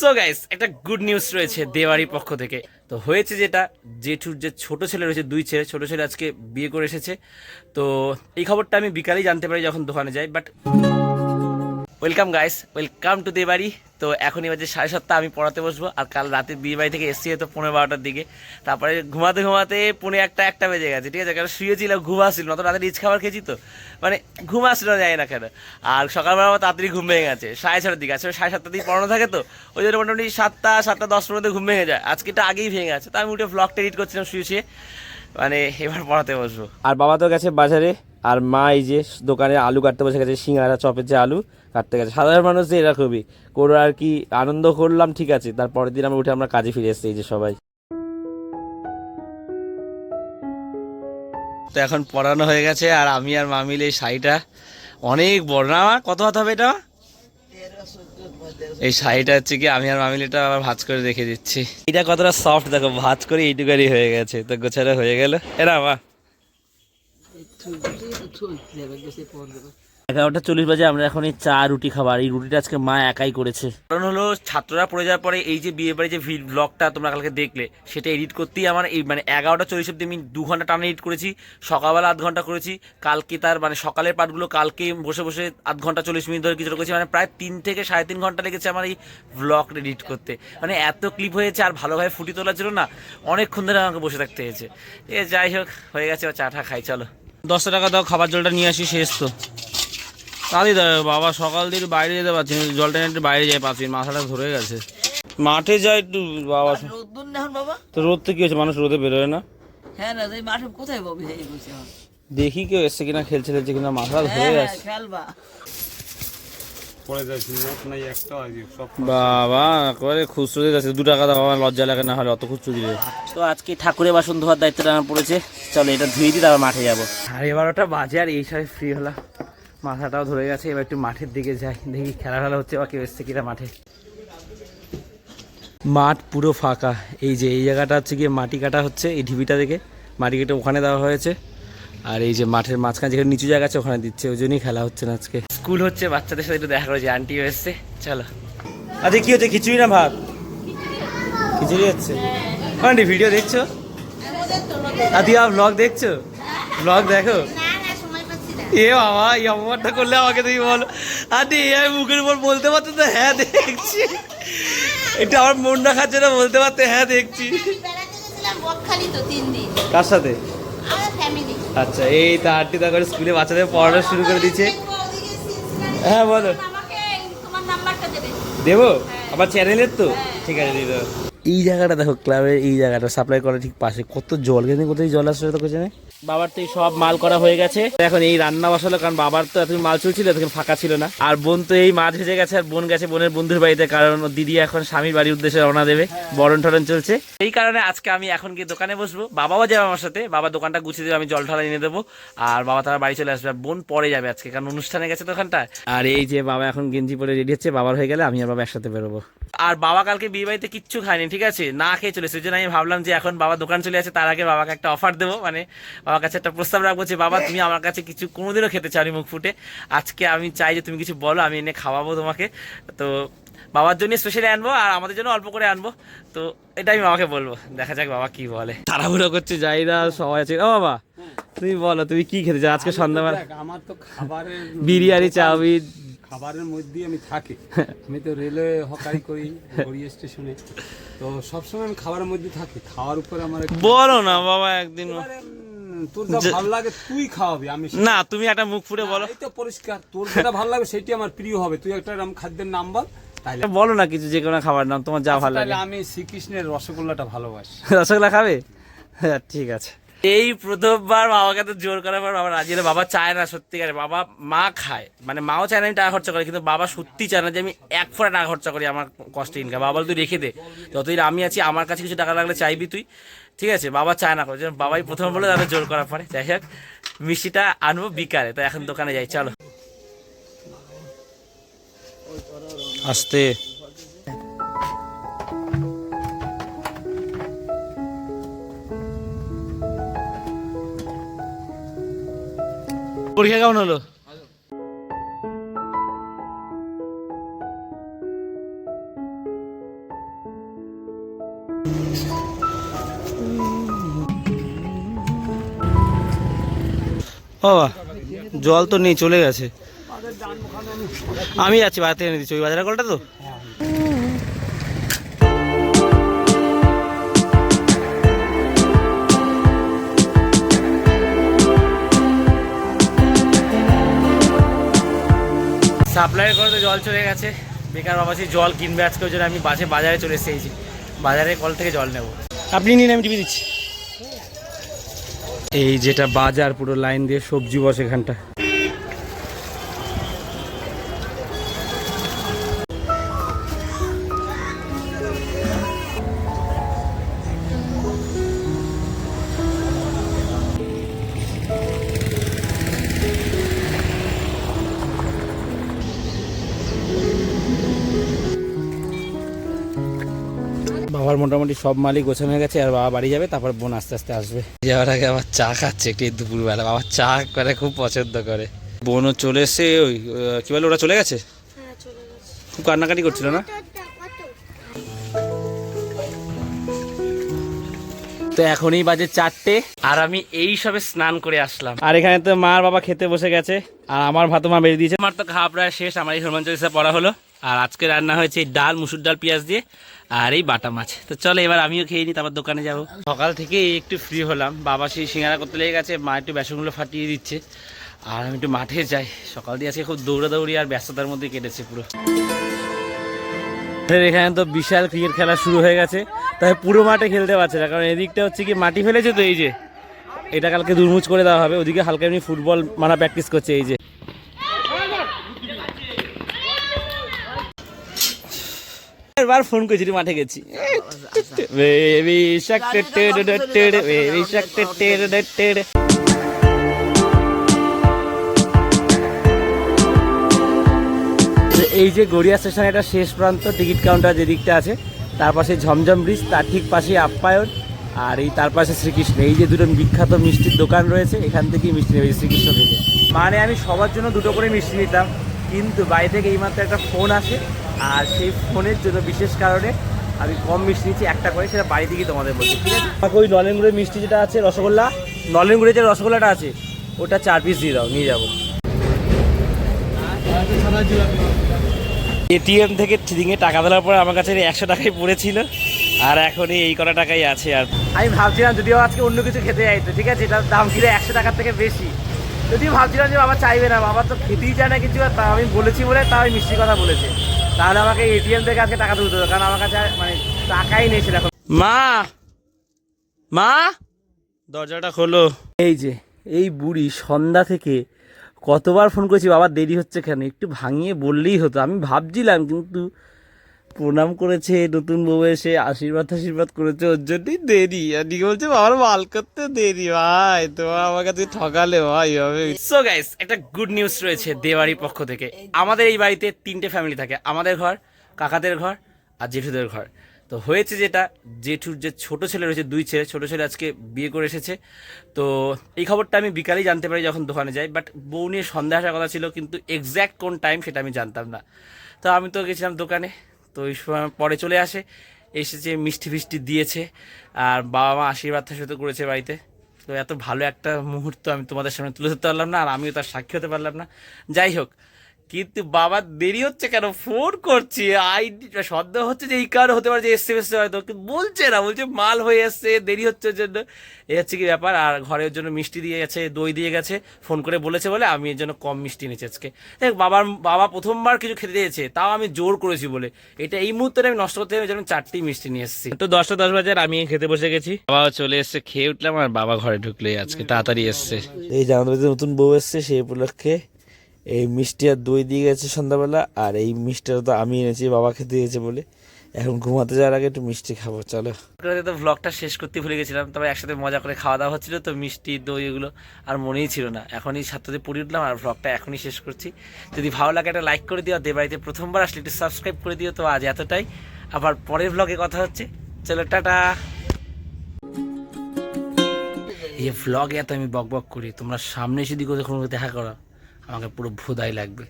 So guys একটা good news রয়েছে দেওয়ারি পক্ষ থেকে। তো হয়েছে যেটা জেঠুর যে ছোট ছেলে রয়েছে দুই ছেলে ছোট ছেলে আজকে বিয়ে করে এসেছে। তো এই খবরটা আমি বিকালেই জানতে পারি যখন দোকানে যাই but welcome guys welcome to দে বাড়ি তো এখনই বাজে সাড়ে সাতটা, আমি পড়াতে বসবো। আর কাল রাতে বিয়ে বাড়ি থেকে এসছি তো পনেরো বারোটার দিকে। তারপরে ঘুমাতে ঘুমাতে পনেরো একটা একটা বেজে গেছে, ঠিক আছে? কারণ শুয়েছিলাম ঘুম আসছিল না তো রাতে রিচ খাবার খেয়েছি তো। মানে ঘুম আসছিল না যায় না কেন। আর সকালবেলা আমার তাড়াতাড়ি ঘুম ভেঙে গেছে, সাড়ে ছটার দিকে। আসলে সাড়ে সাতটার দিকে পড়ানো থাকে তো, ওই জন্য মোটামুটি সাতটা সাতটা, দশটার মধ্যে ঘুম ভেঙে যায়। আজকে এটা আগেই ভেঙে গেছে। তো আমি উঠে ব্লগটা এডিট করছিলাম শুয়ে শুয়ে। মানে এবার পড়াতে বসবো। আর বাবা তো গেছে বাজারে। আর মা এই যে দোকানে আলু কাটতে বসে গেছে, সিঙ্গারা, চপের যে আলু কাটতে গেছে। সাধারণ মানুষ যে এরকমই করে আর কি আনন্দ করলাম, ঠিক আছে। তারপরের দিন আমরা উঠে আমরা কাজে ফিরে এসেছি এই যে সবাই। তো এখন পড়ানো হয়ে গেছে আর আমি আর মা মিলে এই শাড়িটা অনেক বড়। না? কত হাত হবে এটা? এই শাড়িটা হচ্ছে কি, আমি আর মামিলিটা আবার ভাজ করে রেখে দিচ্ছি। এটা কতটা সফট দেখো, ভাজ করে এইটুকারি হয়ে গেছে। তো গোছাটা হয়ে গেল। এরা মা। এগারোটা চল্লিশ বাজে আমরা এখন এই চা রুটি খাবার। এই রুটিটা আজকে মা একাই করেছে। কারণ হলো ছাত্ররা পড়ে যাওয়ার পরে এই যে বিয়ে বাড়ি যে ব্লগটা তোমরা কালকে দেখলে সেটা এডিট করতেই আমার এই মানে এগারোটা চল্লিশ অব্দি আমি দু ঘণ্টা টানা এডিট করেছি। সকালবেলা আধ ঘণ্টা করেছি। কালকে তার মানে সকালের পার্টগুলো কালকে বসে বসে আধ ঘণ্টা চল্লিশ মিনিট ধরে কিছুটা করেছি। মানে প্রায় তিন থেকে সাড়ে তিন ঘণ্টা লেগেছে আমার এই ব্লগ এডিট করতে। মানে এত ক্লিপ হয়েছে আর ভালোভাবে ফুটি তোলার জন্য না অনেকক্ষণ ধরে আমাকে বসে থাকতে হয়েছে। এ যাই হোক হয়ে গেছে এবার চাটা খাই চলো। দশটা টাকা দাও খাবার জলটা নিয়ে আসি শেষ তো। তাহলে বাবা সকাল দিয়ে বাইরে যেতে পারছি না জলটা নিয়ে একটু বাইরে যাই পাচ্ছি মাথাটা ধরে গেছে। মাঠে যাই একটু বাবা। তো রোদ তো কি হয়েছে মানুষ রোদে বেরোয় না? হ্যাঁ না মাঠে কোথায় পাবি এই বসে এখন? দেখি কেউ এসছে কিনা খেলছে খেলছে কিনা মাথা ধরে হ্যাঁ হ্যাঁ, গেছে খেলবা পড়ে যাচ্ছে নোট নাই একটা আজ সব বাবা করে খুচরো দিয়ে যাচ্ছে দু টাকা দাও আমার লজ্জা লাগে না হলে অত খুচরো দিলে তো আজকে ঠাকুরের বাসন ধোয়ার দায়িত্বটা আমার পড়েছে। চলো এটা ধুয়ে দিই তারপর মাঠে যাব। সাড়ে বারোটা বাজে আর এই ফ্রি হলাম। মাথাটাও ধরে গেছে এবার একটু মাঠের দিকে যাই। দেখি খেলা খেলা হচ্ছে বা কেউ এসছে কিনা মাঠে। মাঠ পুরো ফাঁকা। এই যে এই জায়গাটা হচ্ছে গিয়ে মাটি কাটা হচ্ছে এই ঢিবিটা থেকে মাটি কেটে ওখানে দেওয়া হয়েছে। আর এই যে মাঠের মাঝখানে যেখানে নিচু জায়গা আছে ওখানে দিচ্ছে। ওই জন্যই খেলা হচ্ছে না আজকে। স্কুল হচ্ছে বাচ্চাদের সাথে একটু দেখা করেছে আন্টিও এসছে। চলো। আচ্ছা কি হচ্ছে? খিচুড়ি না ভাত? খিচুড়ি হচ্ছে। আন্টি ভিডিও দেখছ? আদিয়া ব্লগ দেখছ? ব্লগ দেখো? এ বাবা এই অপমানটা করলে আমাকে তুমি বলো। আদি আমি মুখের উপর বলতে পারতো তো হ্যাঁ দেখছি। একটু আমার মনটা খাচ্ছে না বলতে পারতে হ্যাঁ দেখছি। কার সাথে? আচ্ছা এই তো আটটি তা করে স্কুলে বাচ্চাদের পড়ানো শুরু করে দিচ্ছে হ্যাঁ বলো। দেবে। দেবো? আমার চ্যানেলের তো? ঠিক আছে দিদি। এই জায়গাটা দেখো ক্লাবের এই জায়গাটা সাপ্লাই করা ঠিক পাশে। কত জল কিন্তু কোথায় জল আসছে তো কোথায় বাবার তো সব মাল করা হয়ে গেছে। এখন এই রান্না বসালো, কারণ বাবার তো এতদিন মাল চলছিল, এতদিন ফাঁকা ছিল না। আর বোন তো এই মাছ ভেজে গেছে, আর বোন গেছে বোনের বন্ধুর বাড়িতে, কারণ দিদি এখন স্বামীর বাড়ির উদ্দেশ্যে রওনা দেবে, বরণ টরণ চলছে। এই কারণে আজকে আমি এখন গিয়ে দোকানে বসবো। বাবাও যাবে আমার সাথে, বাবা দোকানটা গুছিয়ে দেবে, আমি জল ঢালা এনে দেবো। আর বাবা তারা বাড়ি চলে আসবে, আর বোন পরে যাবে আজকে, কারণ অনুষ্ঠানে গেছে দোকানটা। আর এই যে বাবা এখন গেঞ্জি পরে রেডি হচ্ছে, বাবার হয়ে গেলে আমি আর বাবা একসাথে বেরোবো। আর বাবা কালকে বিয়ে বাড়িতে কিচ্ছু খায়নি ঠিক আছে? না খেয়ে চলেছে জন্য আমি ভাবলাম যে এখন বাবা দোকান চলে আছে তার আগে বাবাকে একটা অফার দেবো। মানে বাবার কাছে একটা প্রস্তাব রাখব যে বাবা তুমি আমার কাছে কিছু কোনোদিনও খেতে চাওনি মুখ ফুটে। আজকে আমি চাই যে তুমি কিছু বলো আমি এনে খাওয়াবো তোমাকে। তো বাবার জন্য স্পেশালি আনব আর আমাদের জন্য অল্প করে আনব। তো এটা আমি বাবাকে বলব। দেখা যাক বাবা কি বলে। তাড়াহুড়ো করছে যাই না সবাই আছে। ও বাবা তুমি বলো তুমি কি খেতে চাও? আজকে সন্ধ্যাবেলা আমার তো খাবারের বিরিয়ানি চাউমিন। খাবারের মধ্যেই আমি থাকি। আমি তো রেলওয়ে হকারি করি গড়িয়া স্টেশনে। তো সবসময় আমি খাবারের মধ্যে থাকি। খাওয়ার উপরে আমার বলো না বাবা একদিন তোর যা ভালো লাগে তুই খাওয়াবি আমি না তুমি একটা মুখ ফুটে বলো। এই তো পরিষ্কার। তোর যেটা ভালো লাগবে সেটি আমার প্রিয় হবে। তুই একটা এরকম খাদ্যের নাম বল তাইলে বলো না কিছু যে কোনো খাবার নাম তোমার যা ভালো লাগে। তাহলে আমি শ্রীকৃষ্ণের রসগোল্লাটা ভালোবাসি। রসগোল্লা খাবে? হ্যাঁ ঠিক আছে। এই প্রথমবার বাবাকে তো জোর করার পর বাবা রাজি বাবা চায় না, সত্যিকারে। বাবা মা খায়। মানে মাও চায় না আমি টাকা খরচা করি, কিন্তু বাবা সত্যি চায় না যে আমি এক ফোঁটা টাকা খরচা করি আমার কষ্ট ইনকাম বাবা বলে, তুই রেখে দে। যতদিন আমি আছি, আমার কাছে কিছু টাকা লাগলে চাইবি তুই। ঠিক আছে? বাবা চায় না করে। বাবাই প্রথম বলে, তাদের জোর করার পরে। যাই হোক, মিষ্টিটা আনব বিকালে। তো এখন দোকানে যাই, চলো। আসতে। পরীক্ষা কেমন হলো? বাবা, জল তো নেই, চলে গেছে। আমি যাচ্ছি বাড়িতে এনে দিচ্ছি। ওই বাজারের কলটা তো? সাপ্লাইয়ের করে তো জল চলে গেছে। বেকার বাবা সেই জল কিনবে আজকে ওই জন্য আমি বাসে বাজারে চলে এসেছি। বাজারে কল থেকে জল নেব। আপনি নিন আমি টিভি দিচ্ছি। এই যেটা বাজার পুরো লাইন দিয়ে সবজি বসে এখানটা। বাবার মোটামুটি সব মালিক গোছানো হয়ে গেছে আর বাবা বাড়ি যাবে তারপর বোন আস্তে আস্তে আসবে। যাওয়ার আগে আবার চা খাচ্ছে একটু দুপুরবেলা বাবা চা করে খুব পছন্দ করে। বোনও চলে এসে ওই কি বলে ওরা চলে গেছে? খুব কান্নাকাটি করছিল না? তো এখনই বাজে চারটে। আর আমি এই সবে স্নান করে আসলাম। আর এখানে তো মার বাবা খেতে বসে গেছে আর আমার ভাত মা বেরিয়ে দিয়েছে। আমার তো খাওয়া প্রায় শেষ আমার এই হনুমান চল্লিশা পড়া হলো। আর আজকে রান্না হয়েছে এই ডাল মুসুর ডাল পেঁয়াজ দিয়ে। আর এই বাটা মাছ। তো চলো এবার আমিও খেয়ে নিই তারপর দোকানে যাব। সকাল থেকে একটু ফ্রি হলাম। বাবা সেই সিঙ্গারা করতে লেগে গেছে মা একটু বেসনগুলো ফাটিয়ে দিচ্ছে। আর আমি একটু মাঠে যাই। সকাল দিয়ে আজকে খুব দৌড়াদৌড়ি আর ব্যস্ততার মধ্যে কেটেছে পুরো। এখানে তো বিশাল ক্রিকেট খেলা শুরু হয়ে গেছে। তাই পুরো মাঠে খেলতে পারছে না কারণ এদিকটা হচ্ছে কি মাটি ফেলেছে তো এই যে। এটা কালকে দুর্মুচ করে দেওয়া হবে ওদিকে হালকা এমনি ফুটবল মারা প্র্যাকটিস করছে এই যে। এবার ফোন করেছি মাঠে গেছি। এই যে গড়িয়া স্টেশন এটা শেষ প্রান্ত টিকিট কাউন্টার যে দিকটা আছে, তার পাশে ঝমঝম ব্রিজ তার ঠিক পাশে আপ্যায়ন, আর এই তার পাশে শ্রীকৃষ্ণ। এই যে দুটো বিখ্যাত মিষ্টির দোকান রয়েছে, এখান থেকেই মিষ্টি নেবে শ্রীকৃষ্ণ থেকে মানে আমি সবার জন্য দুটো করে মিষ্টি নিতাম, কিন্তু বাড়ি থেকে এইমাত্র একটা ফোন আসে আর সেই ফোনের জন্য বিশেষ কারণে আমি কম মিষ্টি নিচ্ছি একটা করে সেটা বাড়ি থেকেই তোমাদের বলছি ঠিক আছে? আমাকে ওই নলেনগুড়ের মিষ্টি যেটা আছে রসগোল্লা নলেনগুড়ের যে রসগোল্লাটা আছে ওটা চার পিস দিয়ে দাও নিয়ে যাব। এটিএম থেকে ঠিদিঙে টাকা তোলার পরে আমার কাছে একশো টাকাই পড়েছিল আর এখন এই কটা টাকাই আছে আর। আমি ভাবছিলাম যদিও আজকে অন্য কিছু খেতে যাইতো ঠিক আছে এটার দাম ছিল একশো টাকার থেকে বেশি? যদিও ভাবছিলাম যে বাবা চাইবে না বাবা তো খেতেই চায় না কিছু আর তা আমি বলেছি বলে তাও আমি মিষ্টি কথা বলেছে। তাহলে আমাকে এটিএম থেকে আজকে টাকা তুলতে হবে কারণ আমার কাছে মানে টাকাই নেই সেরকম। মা! মা! দরজাটা খোলো। এই যে এই বুড়ি সন্ধ্যা থেকে কতবার ফোন করেছি বাবা দেরি হচ্ছে কেন? একটু ভাঙিয়ে বললেই হতো আমি ভাবছিলাম কিন্তু প্রণাম করেছে, নতুন বউ এসে আশীর্বাদ আশীর্বাদ করেছে, ওর জন্যই দেরি। আর দিকে বলছে, বাবার মাল করতে দেরি, ভাই, তোমার আমার কাছে ঠকালে, ভাই হবে সো গাইস একটা গুড নিউজ রয়েছে দেওয়ারির পক্ষ থেকে। আমাদের এই বাড়িতে তিনটে ফ্যামিলি থাকে, আমাদের ঘর, কাকাদের ঘর আর জেঠুদের ঘর। তো হয়েছে যেটা, জেঠুর যে ছোট ছেলে রয়েছে, দুই ছেলে, ছোট ছেলে আজকে বিয়ে করে এসেছে। তো এই খবরটা আমি বিকালেই জানতে পারি যখন দোকানে যাই বাট বউ নিয়ে সন্ধ্যা আসার কথা ছিল, কিন্তু এক্স্যাক্ট কোন টাইম সেটা আমি জানতাম না। তো আমি তো গেছিলাম দোকানে তো ওই সময় পরে চলে আসে। এসেছে, মিষ্টি ফিষ্টি দিয়েছে, আর বাবা মা আশীর্বাদ সাথে করেছে বাড়িতে। তো এত ভালো একটা মুহূর্ত আমি তোমাদের সামনে তুলে ধরতে পারলাম না, আর আমিও তার সাক্ষী হতে পারলাম না। যাই হোক কিন্তু বাবার দেরি হচ্ছে কেন? ফোন করছি। আইডি সন্দেহ হচ্ছে যে এই কারণে হতে পারে যে এসছে এসছে হয়তো কিন্তু বলছে না বলছে মাল হয়ে এসছে দেরি হচ্ছে ওর জন্য। এই হচ্ছে কি ব্যাপার? আর ঘরের জন্য মিষ্টি দিয়ে গেছে দই দিয়ে গেছে ফোন করে বলেছে বলে আমি এর জন্য কম মিষ্টি নিয়েছি আজকে। দেখ বাবার বাবা প্রথমবার কিছু খেতে দিয়েছে তাও আমি জোর করেছি বলে। এটা এই মুহূর্তে আমি নষ্ট করতে হবে জন্য চারটি মিষ্টি নিয়ে এসেছি। তো দশটা দশ বাজার আমি খেতে বসে গেছি। বাবা চলে এসছে খেয়ে উঠলাম আর বাবা ঘরে ঢুকলে আজকে তাড়াতাড়ি এসছে। এই জানাতে নতুন বউ এসছে সেই উপলক্ষে এই মিষ্টি আর দই দিয়ে গেছে সন্ধ্যাবেলা, আর এই মিষ্টিটা তো আমি এনেছি, বাবা খেতে দিয়েছে বলে। এখন ঘুমাতে যাওয়ার আগে একটু মিষ্টি খাব, চলো। তো ভ্লগটা শেষ করতে ভুলে গেছিলাম, তবে একসাথে মজা করে খাওয়া দাওয়া হচ্ছিল, তো মিষ্টি, দই এগুলো আর মনেই ছিল না। এখনই সাতটাতে পড়ে উঠলাম আর ভ্লগটা এখনই শেষ করছি। যদি ভালো লাগে একটা লাইক করে দিও, দেবাড়িতে প্রথমবার আসলে একটু সাবস্ক্রাইব করে দিও, তো আজ এতটাই। আবার পরের ভ্লগে কথা হচ্ছে। চলো, টাটা। এই ভ্লগে এত আমি বক বক করি, তোমরা সামনে এসে দিকে দেখা করো আমাকে পুরো ভোদাই লাগবে।